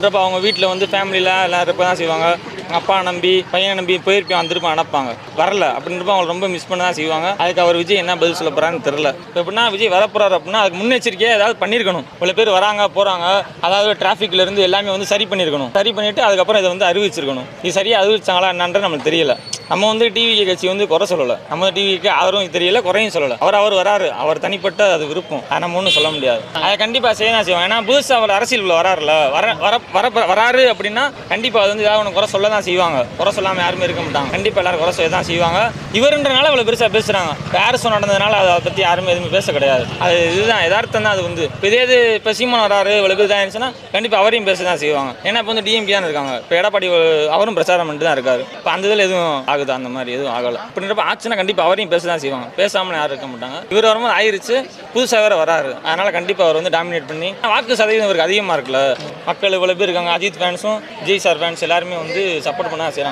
அவங்க வீட்டில் வந்து ஃபேமிலியில் எல்லாம் இருப்ப தான் செய்வாங்க. அப்பா நம்பி பையனை நம்பி போயிருப்பேன் வந்திருப்பான் அனுப்பாங்க. வரல. அப்படின்றப்ப அவங்க ரொம்ப மிஸ் பண்ண தான் செய்வாங்க. அதுக்கு அவர் விஜய் என்ன பதில் சொல்ல போறான்னு தெரில இப்போ எப்படின்னா விஜய் வரப்போறாரு அப்படின்னா அதுக்கு முன்னெச்சரிக்கையாக ஏதாவது பண்ணியிருக்கணும் இவ்வளோ பேர் வராங்க போகிறாங்க அதாவது டிராஃபிக்ல இருந்து எல்லாமே வந்து சரி பண்ணியிருக்கணும் சரி பண்ணிட்டு அதுக்கப்புறம் இதை வந்து அறிவிச்சிருக்கணும். இது சரியாக அறிவிச்சாங்களா என்னன்றது நம்மளுக்கு தெரியல. நம்ம வந்து டிவி கட்சி வந்து குறை சொல்லலை. நம்ம டிவிக்கு ஆதரவும் தெரியல குறையும் சொல்லலை. அவர் அவர் வராரு. அவர் தனிப்பட்ட அது விருப்பம். அதை நம்ம ஒன்றும் சொல்ல முடியாது. அதை கண்டிப்பாக செய்ய தான் செய்வோம். ஏன்னா புதுசாக அவர் அரசியல் வராருல வர வர வர வராரு அப்படின்னா கண்டிப்பாக அது வந்து ஏதாவது ஒன்று குறை சொல்ல தான் செய்வாங்க. குறை சொல்லாமல் யாருமே இருக்க மாட்டாங்க. கண்டிப்பாக எல்லாரும் குறை சொல்ல தான் செய்வாங்க. இவருன்றனால இவ்வளோ பெருசாக பேசுகிறாங்க பேரஸ் நடந்ததுனால அதை பற்றி யாருமே எதுவுமே பேச கிடையாது. அது இதுதான் யதார்த்தம் தான் அது வந்து. இப்போ இதே இது இப்போ சீமான் வராரு இவ்வளோ பேர் தான் இருந்துச்சுன்னா கண்டிப்பாக அவரையும் பேச தான் செய்வாங்க. ஏன்னா இப்போ வந்து டிஎம்கே தான் இருக்காங்க. இப்போ எடப்பாடி அவரும் பிரச்சாரம் பண்ணிட்டு தான் இருக்காரு. இப்போ அந்த இதில் எதுவும் ஆகுது? அந்த மாதிரி எதுவும் ஆகலை. அப்படின்றப்ப ஆச்சுன்னா கண்டிப்பாக அவரையும் பேச தான் செய்வாங்க. பேசாமல் யாரும் இருக்க மாட்டாங்க. இவர் வரும்போது ஆயிருச்சு. புதுசாக வேறு வராரு. அதனால் கண்டிப்பாக அவர் வந்து டாமினேட் பண்ணி வாக்கு சதவீதம் இவருக்கு அதிகமாக இருக்குல்ல. மக்கள் இவ்வளோ பேர் இருக்காங்க. அஜித் ஃபேன்ஸும் ஜி சார் ஃபேன்ஸ் எல்லாருமே வந்து சப்போர்ட் பண்ண செய்கிறாங்க